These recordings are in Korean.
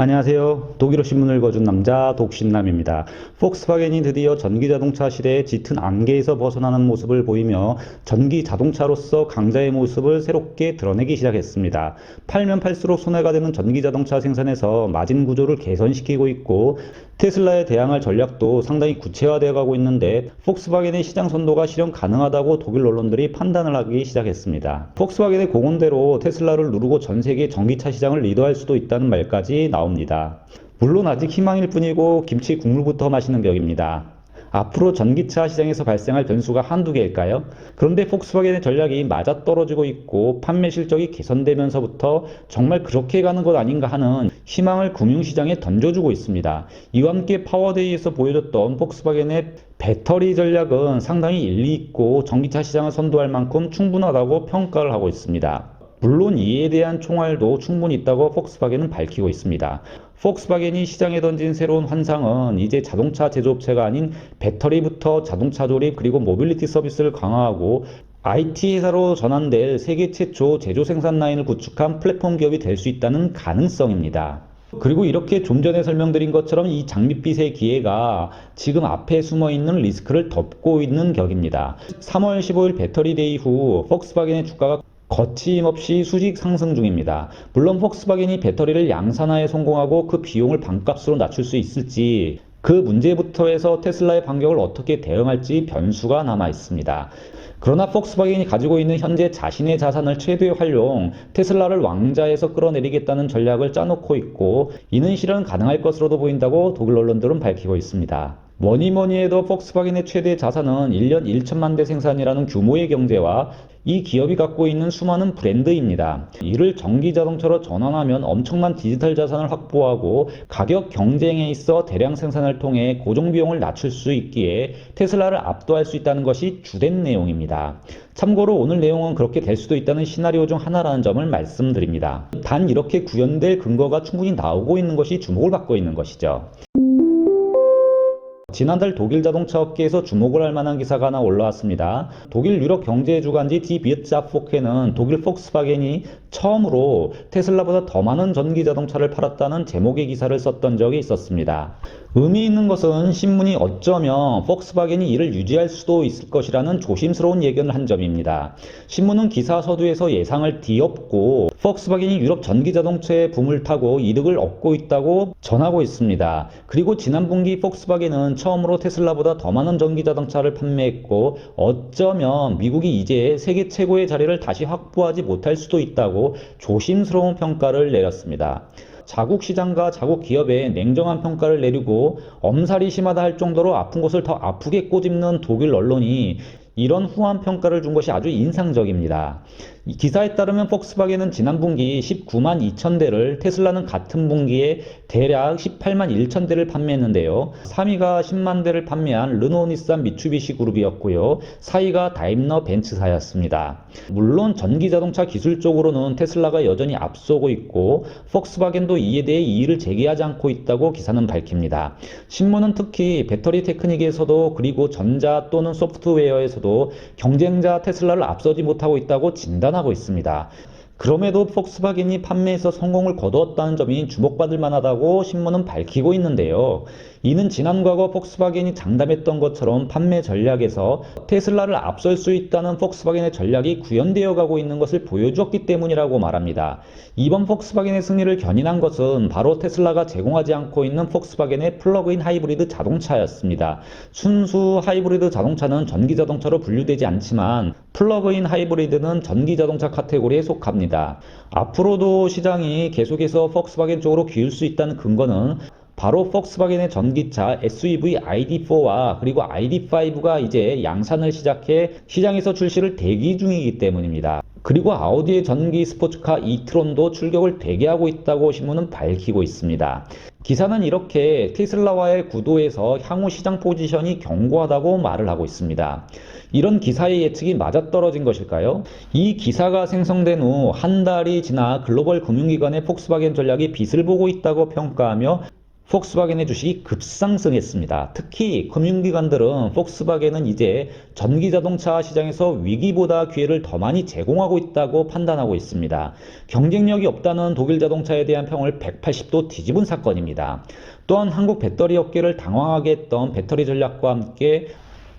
안녕하세요. 독일어 신문을 읽어준 남자 독신남입니다. 폭스바겐이 드디어 전기 자동차 시대의 짙은 안개에서 벗어나는 모습을 보이며 전기 자동차로서 강자의 모습을 새롭게 드러내기 시작했습니다. 팔면 팔수록 손해가 되는 전기 자동차 생산에서 마진 구조를 개선시키고 있고 테슬라에 대항할 전략도 상당히 구체화되어 가고 있는데 폭스바겐의 시장 선도가 실현 가능하다고 독일 언론들이 판단을 하기 시작했습니다. 폭스바겐의 공언대로 테슬라를 누르고 전 세계 전기차 시장을 리더할 수도 있다는 말까지 나옵니다. 물론 아직 희망일 뿐이고 김치 국물부터 마시는 격입니다. 앞으로 전기차 시장에서 발생할 변수가 한두 개일까요? 그런데 폭스바겐의 전략이 맞아떨어지고 있고 판매 실적이 개선되면서부터 정말 그렇게 가는 것 아닌가 하는 희망을 금융시장에 던져주고 있습니다. 이와 함께 파워데이에서 보여줬던 폭스바겐의 배터리 전략은 상당히 일리 있고 전기차 시장을 선도할 만큼 충분하다고 평가를 하고 있습니다. 물론 이에 대한 총알도 충분히 있다고 폭스바겐은 밝히고 있습니다. 폭스바겐이 시장에 던진 새로운 환상은 이제 자동차 제조업체가 아닌 배터리부터 자동차 조립 그리고 모빌리티 서비스를 강화하고 IT 회사로 전환될 세계 최초 제조 생산 라인을 구축한 플랫폼 기업이 될 수 있다는 가능성입니다. 그리고 이렇게 좀 전에 설명드린 것처럼 이 장밋빛의 기회가 지금 앞에 숨어 있는 리스크를 덮고 있는 격입니다. 3월 15일 배터리 데이 후 폭스바겐의 주가가 거침없이 수직 상승 중입니다. 물론 폭스바겐이 배터리를 양산화에 성공하고 그 비용을 반값으로 낮출 수 있을지 그 문제부터 해서 테슬라의 반격을 어떻게 대응할지 변수가 남아 있습니다. 그러나 폭스바겐이 가지고 있는 현재 자신의 자산을 최대 활용, 테슬라를 왕자에서 끌어내리겠다는 전략을 짜놓고 있고 이는 실현 가능할 것으로도 보인다고 독일 언론들은 밝히고 있습니다. 뭐니 뭐니 해도 폭스바겐의 최대 자산은 1년 1천만 대 생산이라는 규모의 경제와 이 기업이 갖고 있는 수많은 브랜드입니다. 이를 전기 자동차로 전환하면 엄청난 디지털 자산을 확보하고 가격 경쟁에 있어 대량 생산을 통해 고정 비용을 낮출 수 있기에 테슬라를 압도할 수 있다는 것이 주된 내용입니다. 참고로 오늘 내용은 그렇게 될 수도 있다는 시나리오 중 하나라는 점을 말씀드립니다. 단 이렇게 구현될 근거가 충분히 나오고 있는 것이 주목을 받고 있는 것이죠. 지난달 독일 자동차 업계에서 주목을 할 만한 기사가 하나 올라왔습니다. 독일 유럽 경제 주간지 디 비트자포케는 독일 폭스바겐이 처음으로 테슬라보다 더 많은 전기 자동차를 팔았다는 제목의 기사를 썼던 적이 있었습니다. 의미 있는 것은 신문이 어쩌면 폭스바겐이 이를 유지할 수도 있을 것이라는 조심스러운 예견을 한 점입니다. 신문은 기사 서두에서 예상을 뒤엎고 폭스바겐이 유럽 전기 자동차의 붐을 타고 이득을 얻고 있다고 전하고 있습니다. 그리고 지난 분기 폭스바겐은 처음으로 테슬라보다 더 많은 전기 자동차를 판매했고 어쩌면 미국이 이제 세계 최고의 자리를 다시 확보하지 못할 수도 있다고 조심스러운 평가를 내렸습니다. 자국 시장과 자국 기업에 냉정한 평가를 내리고 엄살이 심하다 할 정도로 아픈 곳을 더 아프게 꼬집는 독일 언론이 이런 후한 평가를 준 것이 아주 인상적입니다. 기사에 따르면 폭스바겐은 지난 분기 19만 2천 대를 테슬라는 같은 분기에 대략 18만 1천 대를 판매했는데요. 3위가 10만 대를 판매한 르노 닛산 미추비시 그룹이었고요. 4위가 다임러 벤츠사였습니다. 물론 전기 자동차 기술적으로는 테슬라가 여전히 앞서고 있고 폭스바겐도 이에 대해 이의를 제기하지 않고 있다고 기사는 밝힙니다. 신문은 특히 배터리 테크닉에서도 그리고 전자 또는 소프트웨어에서 도 경쟁자 테슬라를 앞서지 못하고 있다고 진단 하고 있습니다. 그럼에도 폭스바겐이 판매에서 성공을 거두었다는 점이 주목받을 만하다고 신문은 밝히고 있는데요. 이는 지난 과거 폭스바겐이 장담했던 것처럼 판매 전략에서 테슬라를 앞설 수 있다는 폭스바겐의 전략이 구현되어 가고 있는 것을 보여주었기 때문이라고 말합니다. 이번 폭스바겐의 승리를 견인한 것은 바로 테슬라가 제공하지 않고 있는 폭스바겐의 플러그인 하이브리드 자동차였습니다. 순수 하이브리드 자동차는 전기 자동차로 분류되지 않지만 플러그인 하이브리드는 전기 자동차 카테고리에 속합니다. 앞으로도 시장이 계속해서 폭스바겐 쪽으로 기울 수 있다는 근거는 바로 폭스바겐의 전기차 SUV ID4와 그리고 ID5가 이제 양산을 시작해 시장에서 출시를 대기 중이기 때문입니다. 그리고 아우디의 전기 스포츠카 이트론도 출격을 대기하고 있다고 신문은 밝히고 있습니다. 기사는 이렇게 테슬라와의 구도에서 향후 시장 포지션이 견고하다고 말을 하고 있습니다. 이런 기사의 예측이 맞아떨어진 것일까요? 이 기사가 생성된 후 한 달이 지나 글로벌 금융기관의 폭스바겐 전략이 빛을 보고 있다고 평가하며 폭스바겐의 주식이 급상승했습니다. 특히 금융기관들은 폭스바겐은 이제 전기자동차 시장에서 위기보다 기회를 더 많이 제공하고 있다고 판단하고 있습니다. 경쟁력이 없다는 독일 자동차에 대한 평을 180도 뒤집은 사건입니다. 또한 한국 배터리 업계를 당황하게 했던 배터리 전략과 함께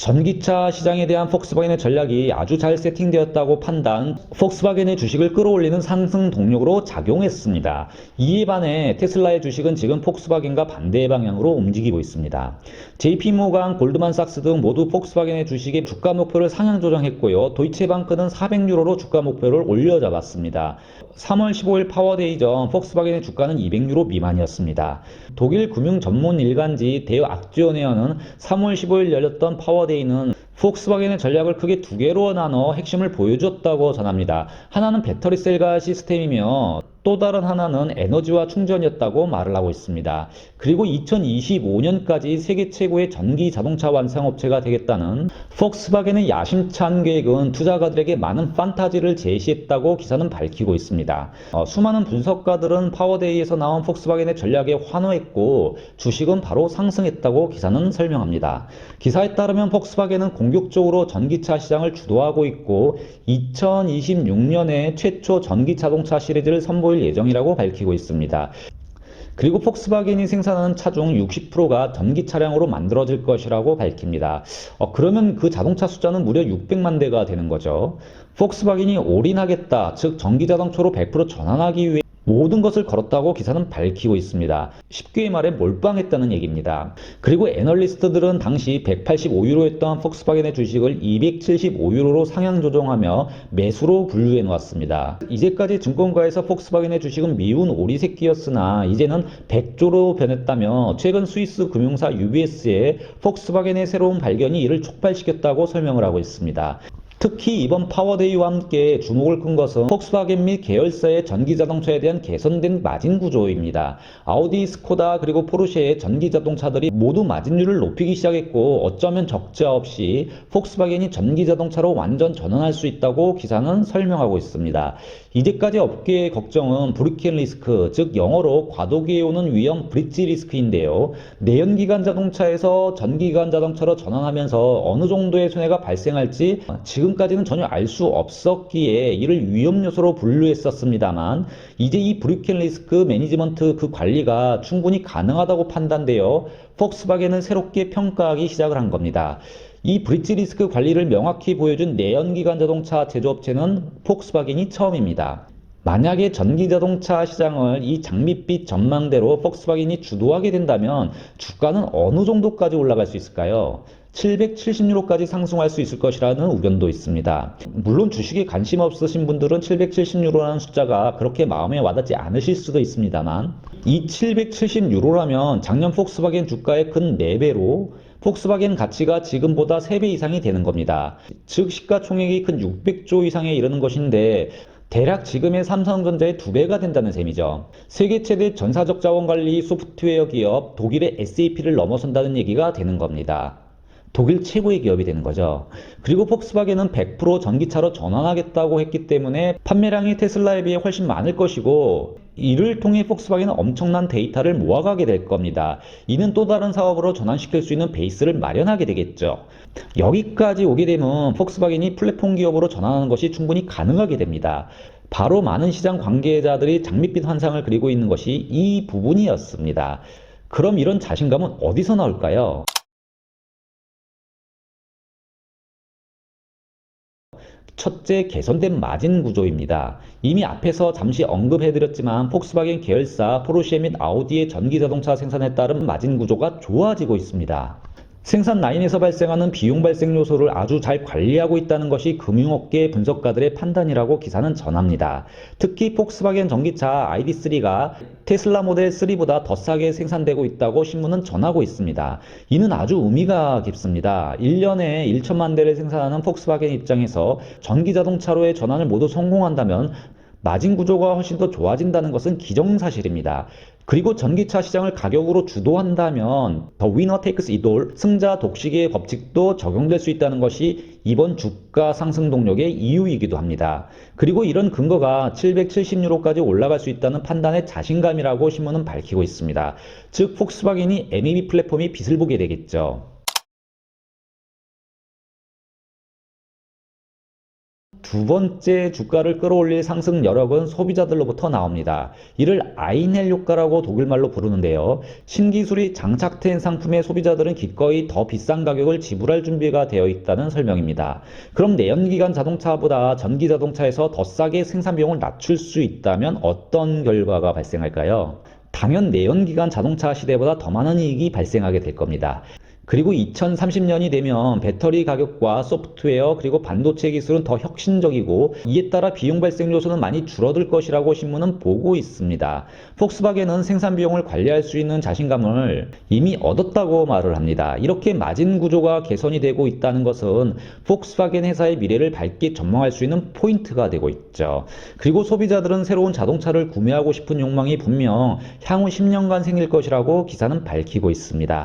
전기차 시장에 대한 폭스바겐의 전략이 아주 잘 세팅되었다고 판단, 폭스바겐의 주식을 끌어올리는 상승 동력으로 작용했습니다. 이에 반해 테슬라의 주식은 지금 폭스바겐과 반대의 방향으로 움직이고 있습니다. JP모간, 골드만삭스 등 모두 폭스바겐의 주식의 주가 목표를 상향 조정했고요. 도이체방크는 400유로로 주가 목표를 올려잡았습니다. 3월 15일 파워데이 전 폭스바겐의 주가는 200유로 미만이었습니다. 독일 금융 전문 일간지 데어 악지오네어는 3월 15일 열렸던 파워데이 는 폭스바겐의 전략을 크게 두 개로 나눠 핵심을 보여주었다고 전합니다. 하나는 배터리 셀과 시스템이며 또 다른 하나는 에너지와 충전이었다고 말을 하고 있습니다. 그리고 2025년까지 세계 최고의 전기 자동차 완성업체가 되겠다는 폭스바겐의 야심찬 계획은 투자가들에게 많은 판타지를 제시했다고 기사는 밝히고 있습니다. 어, 수많은 분석가들은 파워데이에서 나온 폭스바겐의 전략에 환호했고 주식은 바로 상승했다고 기사는 설명합니다. 기사에 따르면 폭스바겐은 공격적으로 전기차 시장을 주도하고 있고 2026년에 최초 전기 자동차 시리즈를 선보 일 예정이라고 밝히고 있습니다. 그리고 폭스바겐이 생산하는 차 중 60%가 전기 차량으로 만들어질 것이라고 밝힙니다. 어, 그러면 그 자동차 숫자는 무려 600만 대가 되는 거죠. 폭스바겐이 올인하겠다, 즉 전기 자동차로 100% 전환하기 위해 모든 것을 걸었다고 기사는 밝히고 있습니다. 쉽게 말해 몰빵했다는 얘기입니다. 그리고 애널리스트들은 당시 185유로였던 폭스바겐의 주식을 275유로로 상향 조정하며 매수로 분류해 놓았습니다. 이제까지 증권가에서 폭스바겐의 주식은 미운 오리새끼였으나 이제는 100조로 변했다며 최근 스위스 금융사 UBS의 폭스바겐의 새로운 발견이 이를 촉발시켰다고 설명을 하고 있습니다. 특히 이번 파워데이와 함께 주목을 끈 것은 폭스바겐 및 계열사의 전기 자동차에 대한 개선된 마진 구조입니다. 아우디, 스코다 그리고 포르쉐의 전기 자동차들이 모두 마진율을 높이기 시작했고 어쩌면 적자 없이 폭스바겐이 전기 자동차로 완전 전환할 수 있다고 기사는 설명하고 있습니다. 이제까지 업계의 걱정은 브리켄 리스크, 즉 영어로 과도기에 오는 위험 브릿지 리스크인데요. 내연기관 자동차에서 전기기관 자동차로 전환하면서 어느 정도의 손해가 발생할지 지금 까지는 전혀 알 수 없었기에 이를 위험 요소로 분류했었습니다만 이제 이 브리켄 리스크 매니지먼트 그 관리가 충분히 가능하다고 판단되어 폭스바겐은 새롭게 평가하기 시작을 한 겁니다. 이 브릿지 리스크 관리를 명확히 보여준 내연기관 자동차 제조업체는 폭스바겐이 처음입니다. 만약에 전기 자동차 시장을 이 장밋빛 전망대로 폭스바겐이 주도하게 된다면 주가는 어느 정도까지 올라갈 수 있을까요? 770유로까지 상승할 수 있을 것이라는 의견도 있습니다. 물론 주식에 관심 없으신 분들은 770유로라는 숫자가 그렇게 마음에 와닿지 않으실 수도 있습니다만 이 770유로라면 작년 폭스바겐 주가의 근 4배로 폭스바겐 가치가 지금보다 3배 이상이 되는 겁니다. 즉 시가총액이 근 600조 이상에 이르는 것인데 대략 지금의 삼성전자의 두 배가 된다는 셈이죠. 세계 최대 전사적 자원관리 소프트웨어 기업 독일의 SAP를 넘어선다는 얘기가 되는 겁니다. 독일 최고의 기업이 되는 거죠. 그리고 폭스바겐은 100% 전기차로 전환하겠다고 했기 때문에 판매량이 테슬라에 비해 훨씬 많을 것이고 이를 통해 폭스바겐은 엄청난 데이터를 모아가게 될 겁니다. 이는 또 다른 사업으로 전환시킬 수 있는 베이스를 마련하게 되겠죠. 여기까지 오게 되면 폭스바겐이 플랫폼 기업으로 전환하는 것이 충분히 가능하게 됩니다. 바로 많은 시장 관계자들이 장밋빛 환상을 그리고 있는 것이 이 부분이었습니다. 그럼 이런 자신감은 어디서 나올까요? 첫째, 개선된 마진 구조입니다. 이미 앞에서 잠시 언급해드렸지만 폭스바겐 계열사 포르쉐 및 아우디의 전기자동차 생산에 따른 마진 구조가 좋아지고 있습니다. 생산 라인에서 발생하는 비용 발생 요소를 아주 잘 관리하고 있다는 것이 금융업계 분석가들의 판단이라고 기사는 전합니다. 특히 폭스바겐 전기차 ID3가 테슬라 모델 3보다 더 싸게 생산되고 있다고 신문은 전하고 있습니다. 이는 아주 의미가 깊습니다. 1년에 1천만 대를 생산하는 폭스바겐 입장에서 전기 자동차로의 전환을 모두 성공한다면 마진 구조가 훨씬 더 좋아진다는 것은 기정사실입니다. 그리고 전기차 시장을 가격으로 주도한다면 더 위너 테이크스 이돌 승자 독식의 법칙도 적용될 수 있다는 것이 이번 주가 상승 동력의 이유이기도 합니다. 그리고 이런 근거가 770유로까지 올라갈 수 있다는 판단의 자신감이라고 신문은 밝히고 있습니다. 즉 폭스바겐이 MEB 플랫폼이 빛을 보게 되겠죠. 두 번째 주가를 끌어올릴 상승 여력은 소비자들로부터 나옵니다. 이를 아이넬 효과라고 독일말로 부르는데요. 신기술이 장착된 상품의 소비자들은 기꺼이 더 비싼 가격을 지불할 준비가 되어 있다는 설명입니다. 그럼 내연기관 자동차보다 전기 자동차에서 더 싸게 생산 비용을 낮출 수 있다면 어떤 결과가 발생할까요? 당연 내연기관 자동차 시대보다 더 많은 이익이 발생하게 될 겁니다. 그리고 2030년이 되면 배터리 가격과 소프트웨어 그리고 반도체 기술은 더 혁신적이고 이에 따라 비용 발생 요소는 많이 줄어들 것이라고 신문은 보고 있습니다. 폭스바겐은 생산 비용을 관리할 수 있는 자신감을 이미 얻었다고 말을 합니다. 이렇게 마진 구조가 개선이 되고 있다는 것은 폭스바겐 회사의 미래를 밝게 전망할 수 있는 포인트가 되고 있죠. 그리고 소비자들은 새로운 자동차를 구매하고 싶은 욕망이 분명 향후 10년간 생길 것이라고 기사는 밝히고 있습니다.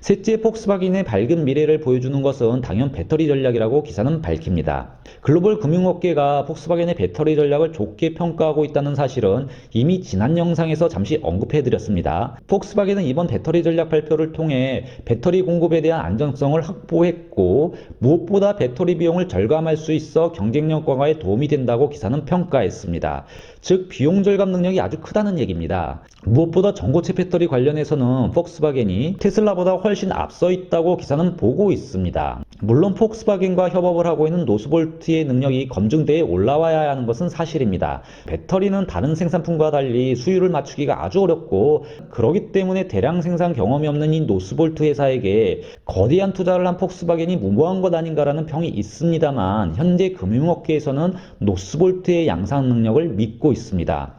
셋째 폭스바겐의 밝은 미래를 보여주는 것은 당연 배터리 전략이라고 기사는 밝힙니다. 글로벌 금융업계가 폭스바겐의 배터리 전략을 좋게 평가하고 있다는 사실은 이미 지난 영상에서 잠시 언급해드렸습니다. 폭스바겐은 이번 배터리 전략 발표를 통해 배터리 공급에 대한 안정성을 확보했고 무엇보다 배터리 비용을 절감할 수 있어 경쟁력 강화에 도움이 된다고 기사는 평가했습니다. 즉 비용 절감 능력이 아주 크다는 얘기입니다. 무엇보다 전고체 배터리 관련해서는 폭스바겐이 테슬라보다 훨씬 앞서 있다고 기사는 보고 있습니다. 물론 폭스바겐과 협업을 하고 있는 노스볼트의 능력이 검증대에 올라와야 하는 것은 사실입니다. 배터리는 다른 생산품과 달리 수율을 맞추기가 아주 어렵고 그러기 때문에 대량 생산 경험이 없는 이 노스볼트 회사에게 거대한 투자를 한 폭스바겐이 무모한 것 아닌가라는 평이 있습니다만 현재 금융업계에서는 노스볼트의 양산 능력을 믿고 있습니다.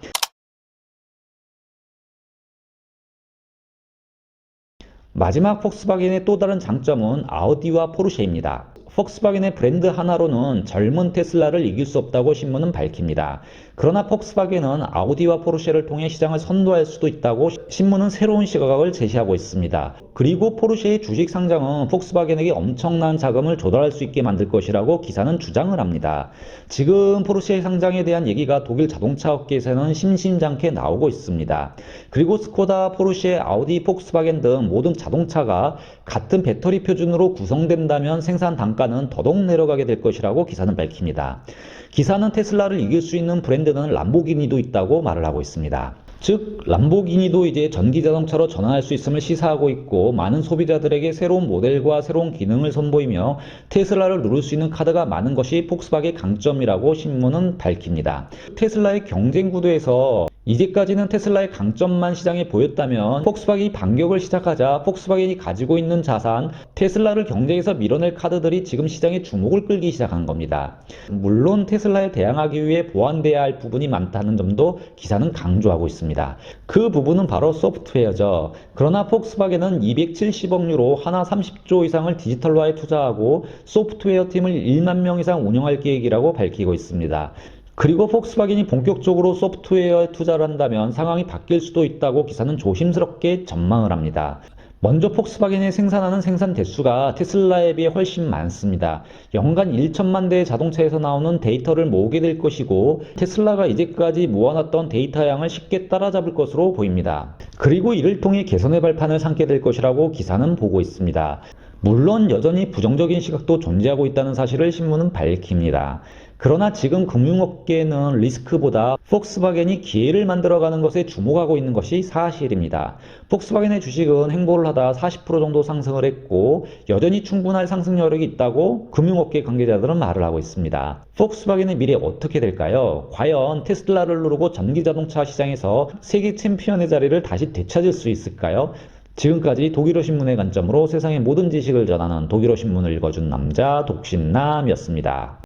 마지막 폭스바겐의 또 다른 장점은 아우디와 포르쉐입니다. 폭스바겐의 브랜드 하나로는 젊은 테슬라를 이길 수 없다고 신문은 밝힙니다. 그러나 폭스바겐은 아우디와 포르쉐를 통해 시장을 선도할 수도 있다고 신문은 새로운 시각을 제시하고 있습니다. 그리고 포르쉐의 주식 상장은 폭스바겐에게 엄청난 자금을 조달할 수 있게 만들 것이라고 기사는 주장을 합니다. 지금 포르쉐 상장에 대한 얘기가 독일 자동차 업계에서는 심심찮게 나오고 있습니다. 그리고 스코다, 포르쉐, 아우디, 폭스바겐 등 모든 자동차가 같은 배터리 표준으로 구성된다면 생산 단가는 더더욱 내려가게 될 것이라고 기사는 밝힙니다. 기사는 테슬라를 이길 수 있는 브랜드 는 람보기니도 있다고 말을 하고 있습니다. 즉 람보기니도 이제 전기 자동차로 전환할 수 있음을 시사하고 있고 많은 소비자들에게 새로운 모델과 새로운 기능을 선보이며 테슬라를 누를 수 있는 카드가 많은 것이 폭스바겐의 강점이라고 신문은 밝힙니다. 테슬라의 경쟁 구도에서 이제까지는 테슬라의 강점만 시장에 보였다면 폭스바겐이 반격을 시작하자 폭스바겐이 가지고 있는 자산 테슬라를 경쟁에서 밀어낼 카드들이 지금 시장의 주목을 끌기 시작한 겁니다. 물론 테슬라에 대항하기 위해 보완돼야 할 부분이 많다는 점도 기사는 강조하고 있습니다. 그 부분은 바로 소프트웨어죠. 그러나 폭스바겐은 270억 유로 하나 30조 이상을 디지털화에 투자하고 소프트웨어 팀을 1만 명 이상 운영할 계획이라고 밝히고 있습니다. 그리고 폭스바겐이 본격적으로 소프트웨어에 투자를 한다면 상황이 바뀔 수도 있다고 기사는 조심스럽게 전망을 합니다. 먼저 폭스바겐이 생산하는 생산 대수가 테슬라에 비해 훨씬 많습니다. 연간 1천만 대의 자동차에서 나오는 데이터를 모으게 될 것이고 테슬라가 이제까지 모아놨던 데이터 양을 쉽게 따라잡을 것으로 보입니다. 그리고 이를 통해 개선의 발판을 삼게 될 것이라고 기사는 보고 있습니다. 물론 여전히 부정적인 시각도 존재하고 있다는 사실을 신문은 밝힙니다. 그러나 지금 금융업계는 리스크보다 폭스바겐이 기회를 만들어가는 것에 주목하고 있는 것이 사실입니다. 폭스바겐의 주식은 행보를 하다 40% 정도 상승을 했고 여전히 충분할 상승 여력이 있다고 금융업계 관계자들은 말을 하고 있습니다. 폭스바겐의 미래 어떻게 될까요? 과연 테슬라를 누르고 전기자동차 시장에서 세계 챔피언의 자리를 다시 되찾을 수 있을까요? 지금까지 독일어 신문의 관점으로 세상의 모든 지식을 전하는 독일어 신문을 읽어준 남자 독신남이었습니다.